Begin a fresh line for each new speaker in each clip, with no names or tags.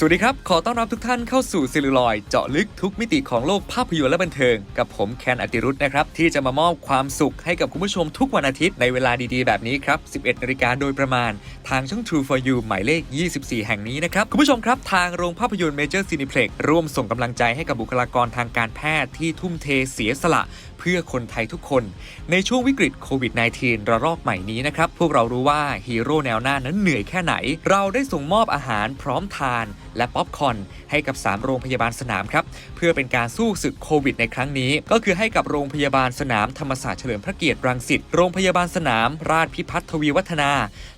สวัสดีครับ ขอต้อนรับทุกท่านเข้าสู่ซิลูลอยด์เจาะลึกทุกมิติของโลกภาพยนตร์และบันเทิง กับผมแคนอติรุธนะครับ ที่จะมามอบความสุขให้กับคุณผู้ชมทุกวันอาทิตย์ในเวลาดีๆ แบบนี้ครับ 11นาฬิกาโดยประมาณ ทางช่อง True for You หมายเลข 24 แห่งนี้นะครับ คุณผู้ชมครับ ทางโรงภาพยนตร์เมเจอร์ซีนิเพล็กร่วมส่งกำลังใจให้กับบุคลากรทางการแพทย์ที่ทุ่มเทเสียสละเพื่อคนไทยทุกคน ในช่วงวิกฤตโควิด -19 ระลอกใหม่นี้นะครับพวกเรารู้ว่าฮีโร่แนวหน้านั้นเหนื่อยแค่ไหน เราได้ส่งมอบอาหารพร้อมทาน และป๊อปคอนให้กับ 3 โรงพยาบาลสนามครับเพื่อเป็นการสู้ศึกโควิดในครั้งนี้ ก็คือให้กับโรงพยาบาลสนามธรรมศาสตร์เฉลิมพระเกียรติรังสิตโรงพยาบาลสนาม ราชพิพัฒน์ทวีวัฒนา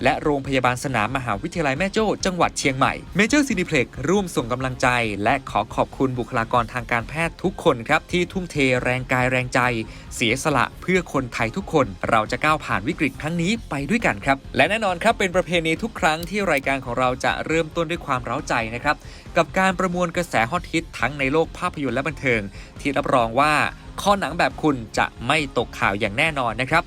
และโรงพยาบาลสนามมหาวิทยาลัยแม่โจ้จังหวัดเชียงใหม่เมเจอร์ซีนิเพล็กร่วมส่งกำลังใจ และขอขอบคุณบุคลากรทางการแพทย์ทุกคนครับที่ทุ่มเทแรงกายแรงใจ เสียสละเพื่อคนไทยทุกคน เราจะก้าวผ่านวิกฤตครั้งนี้ไปด้วยกันครับ และแน่นอนครับเป็นประเพณีทุกครั้งที่รายการของเราจะเริ่มต้นด้วยความเร้าใจนะครับกับการประมวลกระแสฮอตฮิตทั้งในโลกภาพยนตร์และบันเทิง ที่รับรองว่าข้อหนังแบบคุณจะไม่ตกข่าวอย่างแน่นอนนะครับ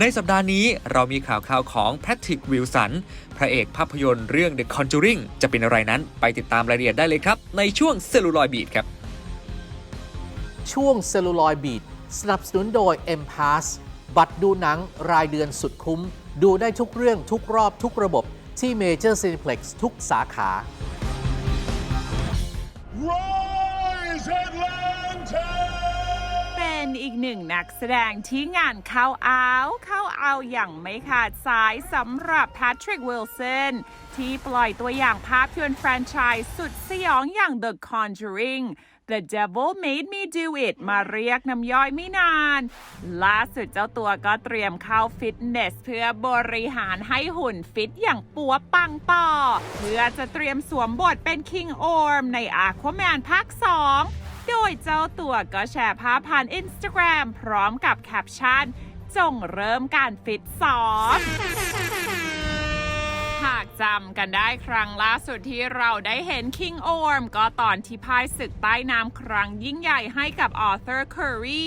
ในสัปดาห์นี้เรามีข่าวข่าวของแพทริกวิลสันพระเอกภาพยนตร์เรื่อง The Conjuring จะเป็นอะไรนั้นไปติดตามรายละเอียดได้เลยครับ ในช่วงเซลลูลอยบีดครับ
ช่วงเซลลูลอยบีดสนับสนุนโดย m p a s บัตรดูหนังรายเดือนสุดคุ้ม ดูได้ทุกเรื่องทุกรอบทุกระบบที่ Major Cineplex ทุกสาขา
Rise Atlanta!
เป็นอีกหนึ่งนักแสดงที่งานเข้าเอาเข้าเอาอย่างไม่ขาดสายสำหรับแพทริกวิลสันที่ปล่อยตัวอย่างภาพยนตร์แฟรนไชส์สุดสยองอย่าง The Conjuring The Devil Made Me Do It มาเรียกน้ำย่อยไม่นาน ล่าสุดเจ้าตัวก็เตรียมเข้าฟิตเนส เพื่อบริหารให้หุ่นฟิตอย่างปัวปังต่อ เพื่อจะเตรียมสวมบทเป็น King Orm ใน Aquaman ภาค 2 โดยเจ้าตัวก็แชร์ภาพผ่าน Instagram พร้อมกับแคปชั่น จงเริ่มการฟิตซ้อม หากจำกันได้ครั้งล่าสุดที่เราได้เห็น King Orm ก็ตอนที่พ่ายศึกใต้น้ำครั้งยิ่งใหญ่ให้กับ Arthur Curry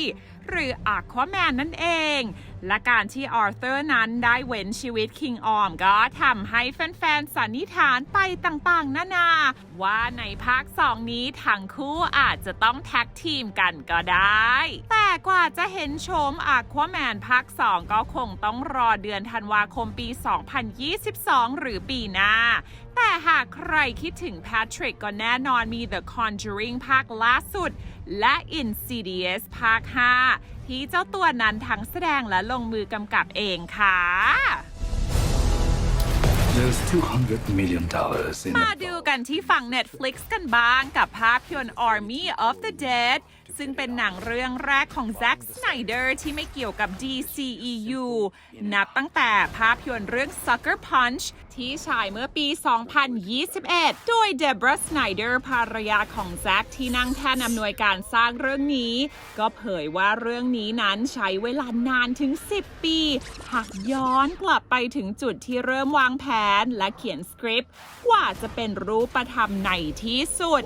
หรือ Aquaman นั่นเอง และการที่ Arthur นั้นได้เว้นชีวิต King Orm ก็ทำให้แฟนๆ สันนิษฐานไปต่างๆ นานา ว่าในภาค 2 นี้ทั้งคู่อาจจะต้องแท็กทีมกันก็ได้ แต่กว่าจะเห็นโฉม Aquaman ภาค 2 ก็คงต้องรอเดือนธันวาคมปี 2022 หรือปีหน้าแต่หากใครคิดถึงแพทริกก็แน่นอนมี The Conjuring ภาคล่าสุด และ Insidious ภาค5ที่เจ้าตัวนั้นทั้งแสดงและลงมือกำกับเองค่ะ
There's $200 million in
มาดูกันที่ฝั่ง Netflix กันบ้างกับภาพยนตร์ Army of the Dead ซึ่งเป็นหนังเรื่องแรกของ Zack Snyder ที่ไม่เกี่ยวกับ DCEU นับตั้งแต่ภาพยนตร์เรื่อง Sucker Punch ที่ฉายเมื่อปี 2021 โดย Deborah Snyder ภรรยาของ Zack ที่นั่งแทนอำนวยการสร้างเรื่องนี้ ก็เผยว่าเรื่องนี้นั้นใช้เวลานานถึง 10 ปี หากย้อนกลับไปถึงจุดที่เริ่มวางแผนและเขียนสคริปต์กว่าจะเป็นรูปธรรมในที่สุด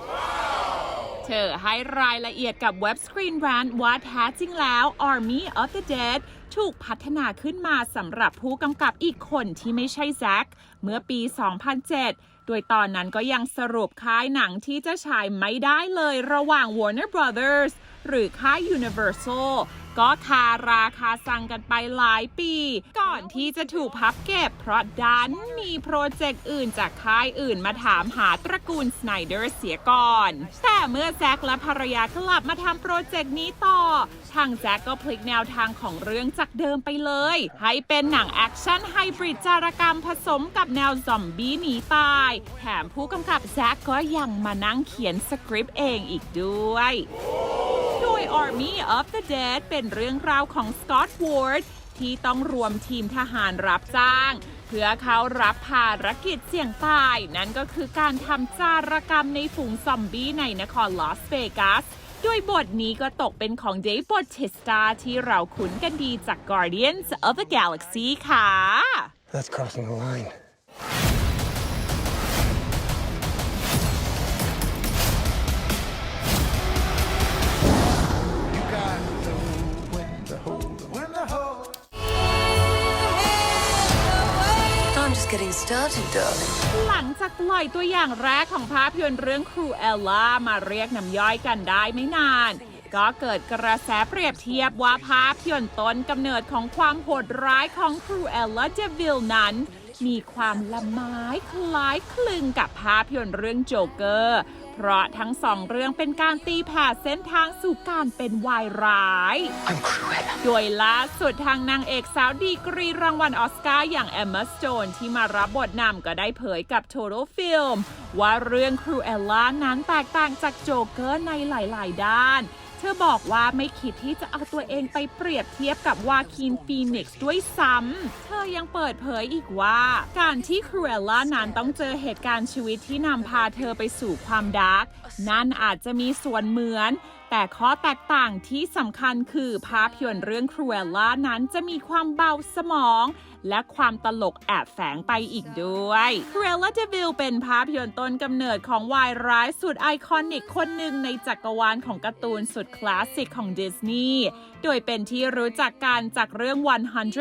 เธอให้รายละเอียดกับเว็บสกรีนแบรนด์ว่าแท้จริงแล้ว Army of the Dead ถูกพัฒนาขึ้นมาสำหรับผู้กำกับอีกคนที่ไม่ใช่แซ็คเมื่อปี 2007 โดยตอนนั้นก็ยังสรุปค่ายหนังที่จะฉายไม่ได้เลยระหว่าง Warner Brothers หรือค่าย Universal ก็คาราคาซังกันไปหลายปี ก่อนที่จะถูกพับเก็บ เพราะดันมีโปรเจกต์อื่นจากค่ายอื่นมาถามหาตระกูลสไนเดอร์เสียก่อน แต่เมื่อแจ็คและภรรยากลับมาทำโปรเจกต์นี้ต่อ ทางแจ็คก็พลิกแนวทางของเรื่องจากเดิมไปเลย ให้เป็นหนังแอคชั่นไฮบริดจารกรรมผสมกับแนวซอมบี้หนีตาย แถมผู้กำกับแจ็คก็ยังมานั่งเขียนสคริปต์เองอีกด้วยโดย Army of the Dead เป็นเรื่องราวของสกอตต์วอร์ดที่ต้องรวมทีมทหารรับจ้าง เพื่อเขารับภารกิจเสี่ยงตาย นั่นก็คือการทำจารกรรมในฝูงซอมบี้ในนครลอสเวกัสโดยบทนี้ก็ตกเป็นของเดฟบอต i สตาที่เราคุ้นกันดีจาก Guardians of the Galaxy ค่ะ
That's crossing the line.
Started, darling.
หลังจากปล่อยตัวอย่างแรกของภาพยนตร์เรื่องครูเอลล่ามาเรียกน้ำย่อยกันได้ไม่นาน ก็เกิดกระแสเปรียบเทียบว่าภาพยนตร์ต้นกำเนิดของความโหดร้ายของครูเอลล่าเจวิลนั้น มีความละไม้คล้ายคลึงกับภาพยนตร์เรื่องโจเกอร์ เพราะทั้งสองเรื่องเป็นการตีแผ่เส้นทางสู่การเป็นวายร้าย
I'm Cruella.
โดยล่าสุดทางนางเอกสาวดีกรีรางวัลออสการ์อย่างแอมมาสโตนที่มารับบทนำก็ได้เผยกับ Total Film ว่าเรื่องครูเอลล่านั้นแตกต่างจากโจเกอร์ในหลาย ๆ ด้าน เธอบอกว่าไม่คิดที่จะเอาตัวเองไปเปรียบเทียบกับวาคินฟีนิกซ์ด้วยซ้ำ เธอยังเปิดเผยอีกว่า การที่ครูเอลล่านั้นต้องเจอเหตุการณ์ชีวิตที่นำพาเธอไปสู่ความดาร์กนั่นอาจจะมีส่วนเหมือน แต่ข้อแตกต่างที่สำคัญคือภาพยนตร์เรื่องครูเอลล่านั้นจะมีความเบาสมอง และความตลกแอบแฝงไปอีกด้วยครูเลล่าเดวิลเป็นภาพยนตร์ต้นกำเนิดของวายร้ายสุดไอคอนิกคนหนึ่งในจักรวาลของการ์ตูนสุดคลาสสิกของดิสนีย์ โดยเป็นที่รู้จักกันจากเรื่อง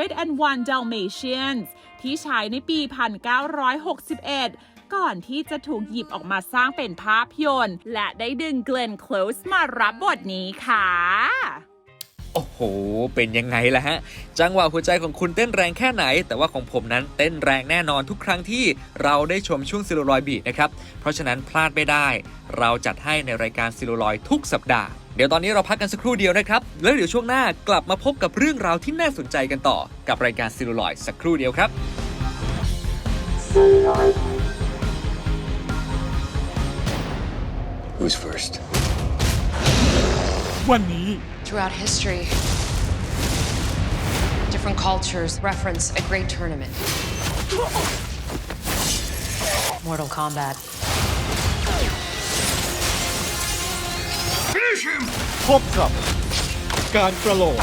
101 Dalmatians ที่ฉายในปี 1961ก่อนที่จะถูกหยิบออกมาสร้างเป็นภาพยนตร์ และได้ดึงเกลนโคลสมารับบทนี้ค่ะ
โอ้โห เป็นยังไงล่ะฮะ จังหวะหัวใจของคุณเต้นแรงแค่ไหน แต่ว่าของผมนั้นเต้นแรงแน่นอนทุกครั้งที่เราได้ชมช่วงซิลลอยบีดนะครับ เพราะฉะนั้นพลาดไม่ได้ เราจัดให้ในรายการซิลลอยทุกสัปดาห์ เดี๋ยวตอนนี้เราพักกันสักครู่เดียวนะครับ แล้วเดี๋ยวช่วงหน้ากลับมาพบกับเรื่องราวที่น่าสนใจกันต่อ กับรายการซิลลอยสักครู่เดียวครับ
Who's first?
วันนี้
Throughout history, different cultures reference a great tournament.
Mortal Kombat.
พบกับ การประลอง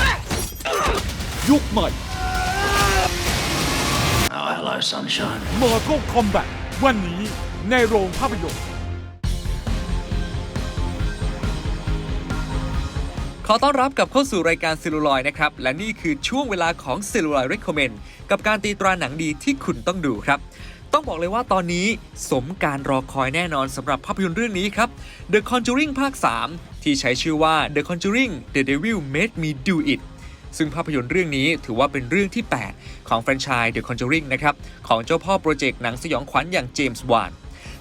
ยุคใหม่
Oh, hello, sunshine.
Mortal Kombat วันนี้ในโรงภาพยนตร์
อต้อนรับกับเข้าสู่รายการซิลูลอยนะครับ และนี่คือช่วงเวลาของซิลูลอย Recommend กับการตีตราหนังดีที่คุณต้องดูครับ ต้องบอกเลยว่าตอนนี้สมการรอคอยแน่นอนสำหรับภาพยนตร์เรื่องนี้ครับ The Conjuring ภาค 3 ที่ใช้ชื่อว่า The Conjuring The Devil Made Me Do It ซึ่งภาพยนตร์เรื่องนี้ถือว่าเป็นเรื่องที่ 8 ของแฟรนไชส์ The Conjuring นะครับ ของเจ้าพ่อโปรเจกต์หนังสยองขวัญอย่างเจมส์วาน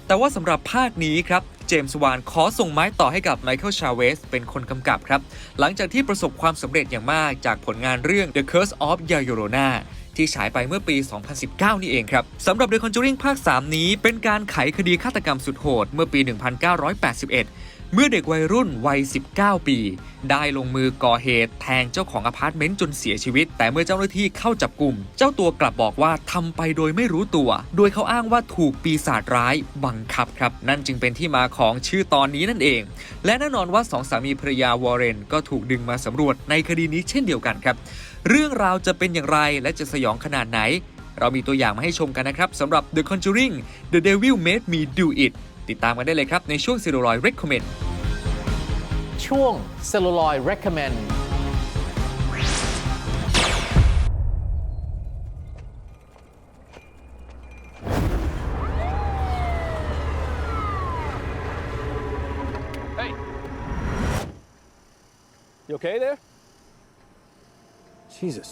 แต่ว่าสำหรับภาคนี้ครับ เจมส์วานขอส่งไม้ต่อให้กับไมเคิลชาเวสเป็นคนกำกับครับ หลังจากที่ประสบความสำเร็จอย่างมากจากผลงานเรื่อง The Curse of Yayorona ที่ฉายไปเมื่อปี 2019 นี่เองครับสำหรับ The Conjuring ภาค 3 นี้เป็นการไขคดีฆาตกรรมสุดโหดเมื่อปี 1981 เมื่อเด็กวัยรุ่นวัย 19 ปี ได้ลงมือก่อเหตุแทงเจ้าของอพาร์ตเมนต์จนเสียชีวิต แต่เมื่อเจ้าหน้าที่เข้าจับกลุ่ม เจ้าตัวกลับบอกว่าทำไปโดยไม่รู้ตัว โดยเขาอ้างว่าถูกปีศาจร้ายบังคับครับ นั่นจึงเป็นที่มาของชื่อตอนนี้นั่นเอง และแน่นอนว่าสองสามีภรรยาวอร์เรนก็ถูกดึงมาสำรวจในคดีนี้เช่นเดียวกันครับ เรื่องราวจะเป็นอย่างไรและจะสยองขนาดไหน เรามีตัวอย่างมาให้ชมกันนะครับสำหรับ The Conjuring The Devil Made Me Do It ติดตามกันได้เลยครับในช่วง z e r o l o i Recommend
ช่วง Celluloid Recommend
'Hey! You okay there? Jesus.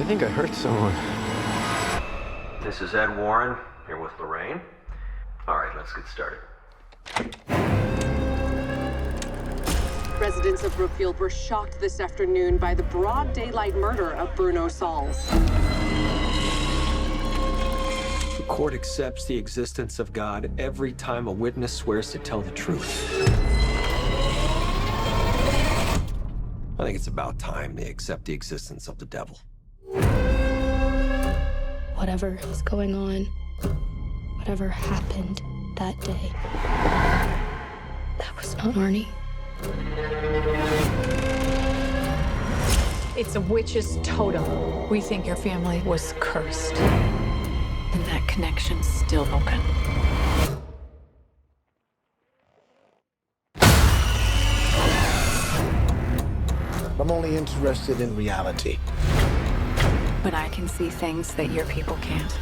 I think I hurt someone.
This is Ed Warren, here with Lorraine. All right, let's get started.
Residents of Brookfield were shocked this afternoon by the broad daylight murder of Bruno Sauls.
The court accepts the existence of God every time a witness swears to tell the truth. I think it's about time they accept the existence of the devil.
whatever is going on, whatever happened that day. That was not Arnie.
It's a witch's totem. We think your family was cursed. And that connection's still open.
I'm only interested in reality.
But I can see things that your people can't.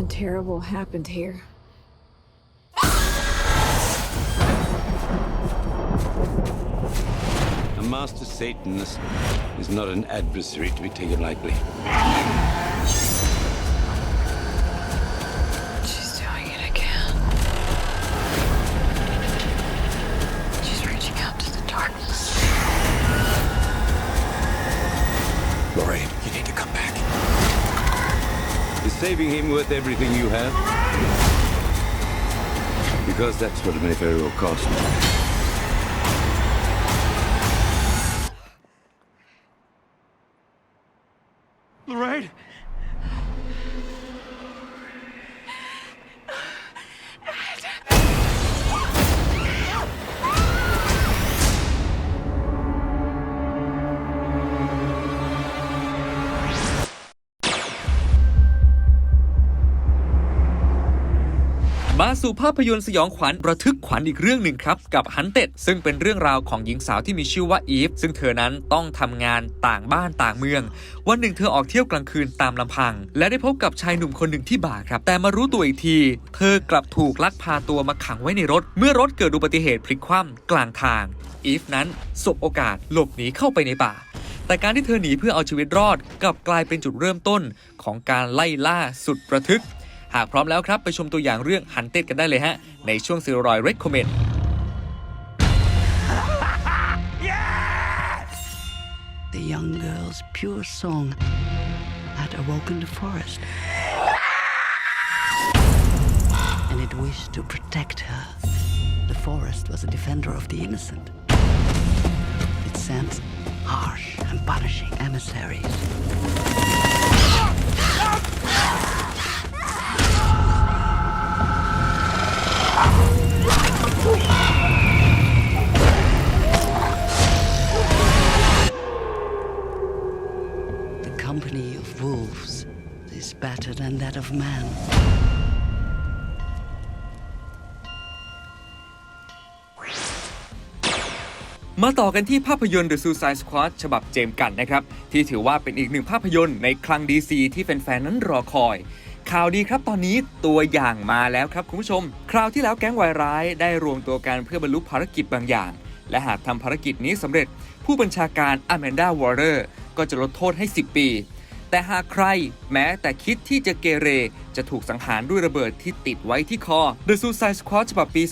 Something terrible happened here.
A master Satanist is not an adversary to be taken lightly.
She's doing it again. She's reaching out to the darkness.
Lorraine, you need to come back. Is saving him worth everything you have? Because that's what it may very well cost.
Lorraine?
สู่ภาพยนตร์สยองขวัญระทึกขวัญอีกเรื่องหนึ่งครับ กับฮันเต็ดซึ่งเป็นเรื่องราวของหญิงสาวที่มีชื่อว่าอีฟซึ่งเธอนั้นต้องทำงานต่างบ้านต่างเมือง วันหนึ่งเธอออกเที่ยวกลางคืนตามลำพัง และได้พบกับชายหนุ่มคนหนึ่งที่บาร์ครับ แต่มารู้ตัวอีกที เธอกลับถูกลักพาตัวมาขังไว้ในรถ เมื่อรถเกิดอุบัติเหตุพลิกคว่ำกลางทางอีฟนั้นสบโอกาสหลบหนีเข้าไปในป่าแต่การที่เธอหนีเพื่อเอาชีวิตรอดกลับกลายเป็นจุดเริ่มต้นของการไล่ล่าสุดประทึก หากพร้อมแล้วครับ ไปชมตัวอย่างเรื่องฮันเต็ดกันได้เลยฮะ ในช่วงซีรอยเรคคอมเมนต์
The young girl's pure song had awoken the forest. And it wished to protect her. The forest was a defender of the innocent. It sent harsh and punishing emissaries. That of man.
มาต่อกันที่ภาพยนตร์ The Suicide Squad ฉบับเจมส์กันนะครับ ที่ถือว่าเป็นอีกหนึ่งภาพยนตร์ในคลัง DC ที่แฟนๆ นั้นรอคอย ข่าวดีครับตอนนี้ตัวอย่างมาแล้วครับคุณผู้ชม คราวที่แล้วแก๊งวายร้ายได้รวมตัวกันเพื่อบรรลุภารกิจบางอย่าง และหากทำภารกิจนี้สำเร็จ ผู้บัญชาการอแมนดาวอร์เรอร์ก็จะลดโทษให้ 10 ปี แต่หากใครแม้แต่คิดที่จะเกเร จะถูกสังหารด้วยระเบิดที่ติดไว้ที่คอ The Suicide Squad ฉบับปี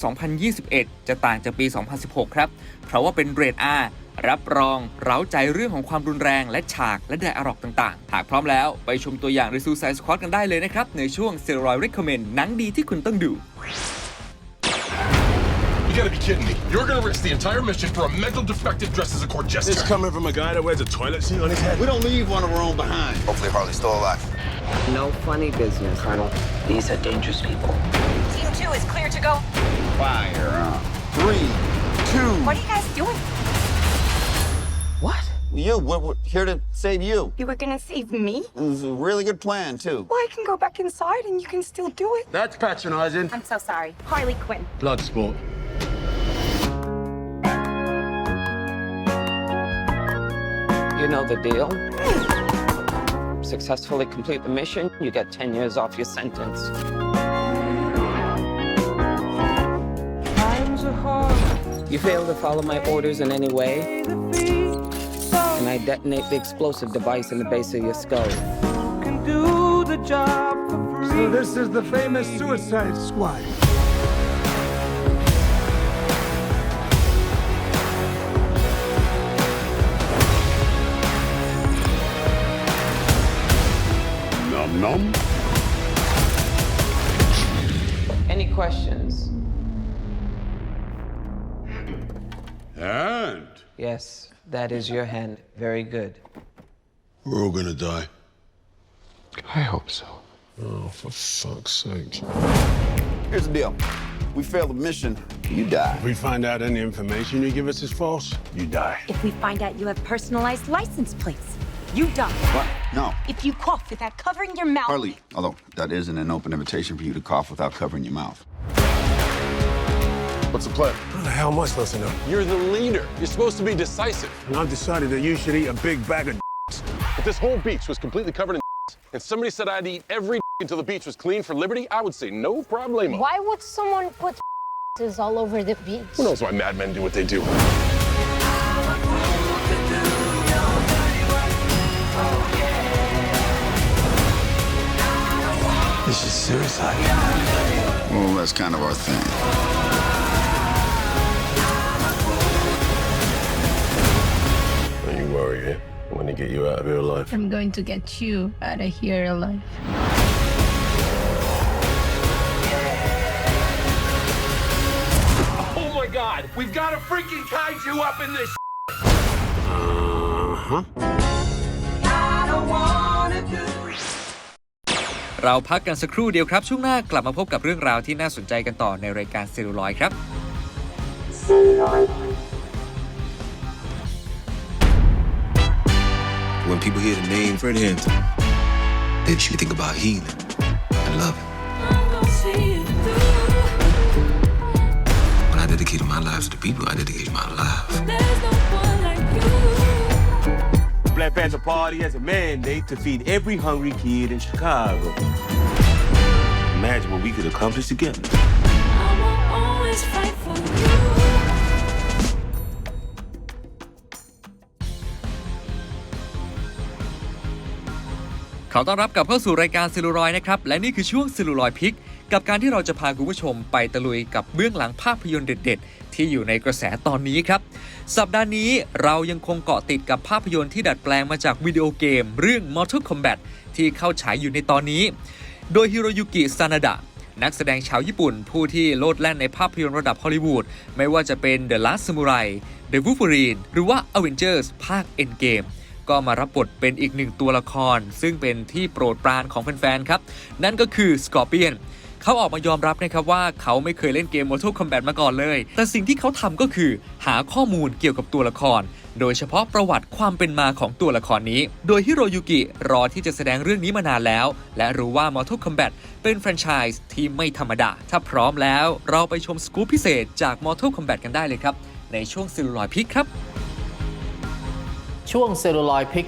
2021 จะต่างจากปี 2016 ครับ เพราะว่าเป็นเรท R รับรอง เร้าใจเรื่องของความรุนแรงและฉากและไดอะล็อกต่างๆ หากพร้อมแล้ว ไปชมตัวอย่าง The Suicide Squad กันได้เลยนะครับ ในช่วง s e r o i Recommend หนังดีที่คุณต้องดู
gotta be kidding me. You're gonna risk the entire mission for a mental defective dressed as a court jester.
This coming from a guy that wears a toilet seat on his head. We don't leave one of our own behind.
Hopefully Harley's still alive.
No funny business, Colonel.
These are dangerous people.
Team 2 is clear to go.
Fire. Three, two.
What are you guys doing?
What? You. We're, we're here to save you.
You were gonna save me?
It was a really good plan, too.
Well, I can go back inside and you can still do it.
That's patronizing.
I'm so sorry. Harley Quinn.
Blood
You know the deal. Successfully complete the mission, you get 10 years off your sentence. You fail to follow my orders in any way, and I detonate the explosive device in the base of your skull.
So this is the famous Suicide Squad.
Num num.
Any questions?
Hand?
Yes, that is your hand. Very good.
we're all gonna die.
I hope so. Oh, for fuck's sake.
Here's the deal.
We fail the mission. You die.
If we find out any information you give us is false, you die.
If we find out you have personalized license plates, you die.
What? No.
If you cough without covering your mouth.
Hardly. Although that isn't an open invitation for you to cough without covering your mouth.
What's the plan?
How the hell am I supposed to know?
You're the leader. You're supposed to be decisive.
And I've decided that you should eat a big bag of
If this whole beach was completely covered in and somebody said I'd eat every until the beach was clean for liberty, I would say no problemo.
Why would someone put all over the beach?
Who knows why madmen do what they do?
Suicide. Well, that's kind of our thing.
Are you worried, eh? I want to get you out of here alive.
I'm going to get you out of here alive.
Oh my god! We've got a freaking kaiju up in this
Uh-huh.
เราพักกันสักครู่เดียวครับ ช่วงหน้ากลับมาพบกับเรื่องราวที่น่าสนใจกันต่อในรายการเซลลูลอยด์ครับ
When people hear the name Fred Hampton, they should think about healing and loving. When I dedicated my life to the people, I dedicated my life.
Black Panther Party has a mandate to feed every hungry kid in Chicago. Imagine what we could accomplish together.
always fight for you.
ขอต้อนรับกลับเข้าสู่รายการซิลูรอยนะครับ และนี่คือช่วงซิลูรอยพิก กับการที่เราจะพาคุณผู้ชมไปตะลุยกับเบื้องหลังภาพยนตร์เด็ด ๆ ที่อยู่ในกระแสตอนนี้ครับ สัปดาห์นี้เรายังคงเกาะติดกับภาพยนตร์ที่ดัดแปลงมาจากวิดีโอเกม เรื่อง Mortal Kombat ที่เข้าฉายอยู่ในตอนนี้ โดยฮิโรยุกิซานาดะนักแสดงชาวญี่ปุ่น ผู้ที่โลดแล่นในภาพยนตร์ระดับฮอลลีวูดไม่ว่าจะเป็น The Last Samurai The Wolverine หรือว่า Avengers ภาค Endgame ก็มารับบทเป็นอีกหนึ่งตัวละคร ซึ่งเป็นที่โปรดปรานของแฟนๆครับ นั่นก็คือสกอร์เปียน เขาออกมายอมรับนะครับว่าเขาไม่เคยเล่นเกม Mortal Kombat มาก่อนเลย แต่สิ่งที่เขาทำก็คือหาข้อมูลเกี่ยวกับตัวละคร โดยเฉพาะประวัติความเป็นมาของตัวละครนี้ โดยฮิโรยุกิรอที่จะแสดงเรื่องนี้มานานแล้ว และรู้ว่า Mortal Kombat เป็นแฟรนไชส์ที่ไม่ธรรมดา ถ้าพร้อมแล้วเราไปชมสกู๊ปพิเศษจาก Mortal Kombat กันได้เลยครับ ในช่วงซิลูลอยพิกครับ
ช่วงเซลลูลอยพิก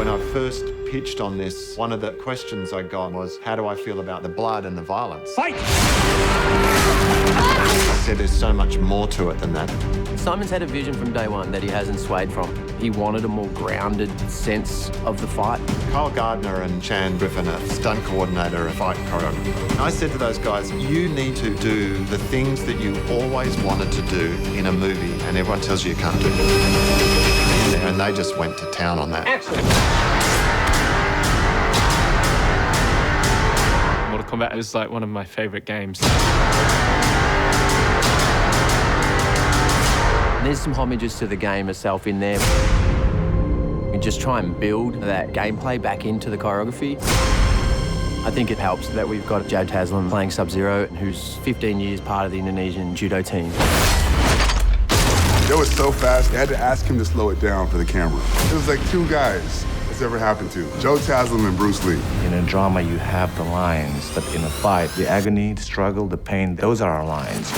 When I first pitched on this, one of the questions I got was, How do I feel about the blood and the violence?
Fight!
I said there's so much more to it than that.
Simon's had a vision from day one that he hasn't swayed from. He wanted a more grounded sense of the fight.
Kyle Gardner and Chan Griffin, a stunt coordinator and fight choreographer. I said to those guys, You need to do the things that you always wanted to do in a movie, and everyone tells you you can't do. And they just went to town on that.
Mortal Kombat is like one of my favorite games.
There's some homages to the game itself in there. We just try and build that gameplay back into the choreography. I think it helps that we've got Jad Taslim playing Sub Zero, who's 15 years part of the Indonesian judo team.
That was so fast, they had to ask him to slow it down for the camera. It was like two guys that's ever happened to Joe Taslim and Bruce Lee.
In a drama, you have the lines, but in a fight, the agony, the struggle, the pain, those are our lines.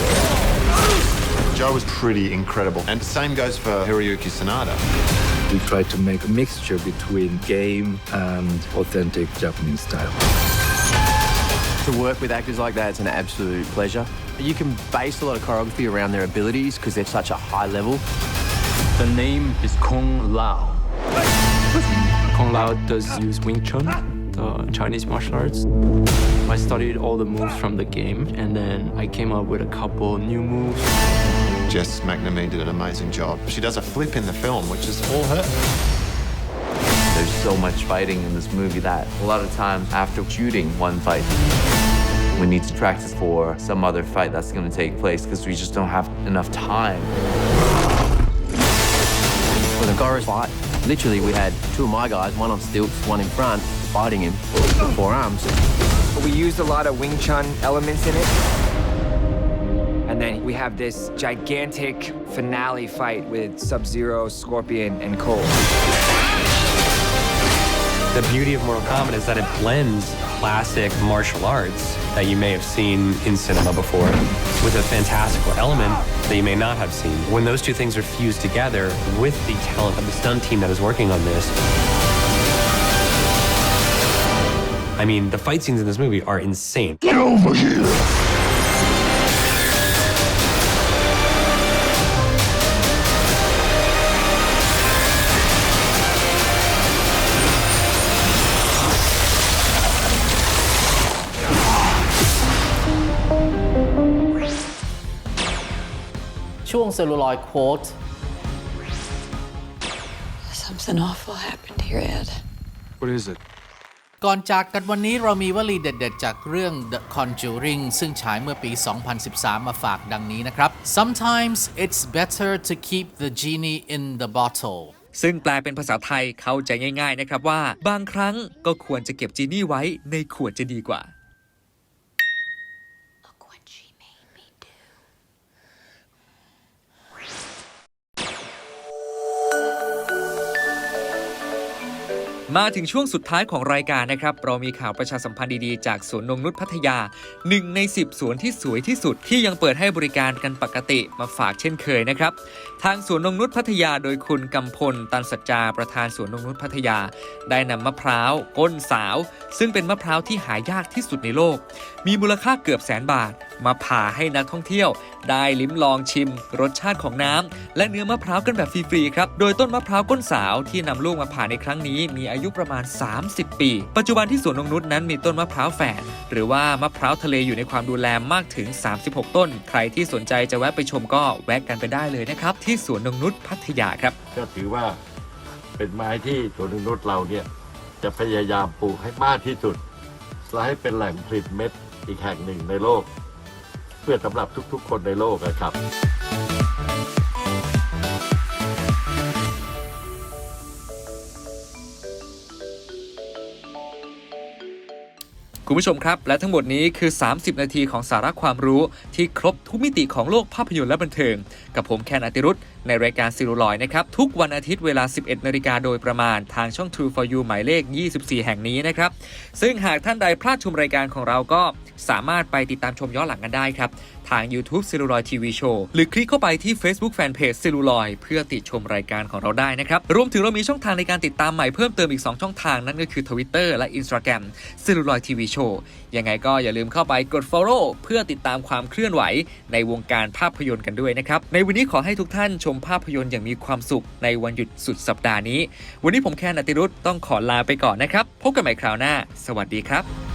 Joe was pretty incredible. And the same goes for Hiroyuki Sanada.
We try to make a mixture between game and authentic Japanese style.
To work with actors like that, it's an absolute pleasure. You can base a lot of choreography around their abilities because they're such a high level.
The name is Kung Lao. Kung Lao does use Wing Chun, the Chinese martial arts. I studied all the moves from the game, and then I came up with a couple new moves.
Jess McNamee did an amazing job. She does a flip in the film, which is all her.
There's so much fighting in this movie that a lot of times after shooting one fight, we need to practice for some other fight that's going to take place because we just don't have enough time.
For the Goris fight, literally we had two of my guys, one on stilts, one in front, fighting him with four arms.
We used a lot of Wing Chun elements in it. And then we have this gigantic finale fight with Sub Zero, Scorpion, and Cole.
The beauty of Mortal Kombat is that it blends classic martial arts that you may have seen in cinema before with a fantastical element that you may not have seen. When those two things are fused together with the talent of the stunt team that is working on this, I mean, the fight scenes in this movie are insane.
Get over here! "
เซลลูลอยโค้ด
Something awful happened here, Ed.
What is it?
ก่อนจากกันวันนี้เรามีวลีเด็ดๆ จากเรื่อง The Conjuring ซึ่งฉายเมื่อปี 2013 มาฝากดังนี้นะครับ Sometimes it's better to keep the genie in the bottle
ซึ่งแปลเป็นภาษาไทยเข้าใจง่าย ๆ นะครับว่า บางครั้งก็ควรจะเก็บจีนี่ไว้ในขวดจะดีกว่า มาถึงช่วงสุดท้ายของรายการนะครับ เรามีข่าวประชาสัมพันธ์ดีๆ จากสวนนงนุษย์พัทยา 1 ใน 10 สวนที่สวยที่สุดที่ยังเปิดให้บริการกันปกติมาฝากเช่นเคยนะครับ ทางสวนนงนุษย์พัทยาโดยคุณกำพล ตันสัจจาประธานสวนนงนุษย์พัทยา ได้นำมะพร้าวก้นสาว ซึ่งเป็นมะพร้าวที่หายากที่สุดในโลก มีมูลค่าเกือบแสนบาท มาผ่าให้นักท่องเที่ยว ได้ลิ้มลองชิม รสชาติของน้ำและเนื้อมะพร้าวกันแบบฟรีๆครับ โดยต้นมะพร้าวก้นสาวที่นำลูกมาผ่าในครั้งนี้มีอายุยุประมาณ 30 ปี ปัจจุบันที่สวนนงนุษนั้นมีต้นมะพร้าวแฝดหรือว่ามะพร้าวทะเลอยู่ในความดูแลมากถึง 36 ต้น ใครที่สนใจจะแวะไปชมก็แวะกันไปได้เลยนะครับ ที่สวนนงนุษพัทยาครับ
ก็ถือว่าเป็นไม้ที่สวนนงนุษเราเนี่ยจะพยายามปลูกให้มากที่สุดและให้เป็นแหล่งผลิตเม็ดอีกแห่งหนึ่งในโลก เพื่อสำหรับทุกๆ คนในโลกนะครับ
คุณผู้ชมครับ และทั้งหมดนี้คือ 30 นาทีของสาระความรู้ที่ครบทุกมิติของโลกภาพยนตร์และบันเทิง กับผมแคนอติรุธในรายการซิลูลอยนะครับ ทุกวันอาทิตย์เวลา 11 นาฬิกาโดยประมาณทางช่อง True for You หมายเลข 24 แห่งนี้นะครับ ซึ่งหากท่านใดพลาดชมรายการของเราก็สามารถไปติดตามชมย้อนหลังกันได้ครับ ทาง YouTube ซิลูลอยทีวีโชว์หรือคลิกเข้าไปที่ Facebook Fanpage ซิลูลอยเพื่อติดชมรายการของเราได้นะครับ รวมถึงเรามีช่องทางในการติดตามใหม่เพิ่มเติมอีก 2 ช่องทางนั่นก็คือ Twitter และ Instagram ซิลูลอยทีวีโชว์ยังไงก็อย่าลืมเข้าไปกด Follow เพื่อติดตามความเคลื่อนไหวในวงการภาพยนตร์กันด้วยนะครับ ในวันนี้ขอให้ทุกท่านชมภาพยนตร์อย่างมีความสุขในวันหยุดสุดสัปดาห์นี้ วันนี้ผมแคนอติรุธต้องขอลาไปก่อนนะครับ พบกันใหม่คราวหน้า สวัสดีครับ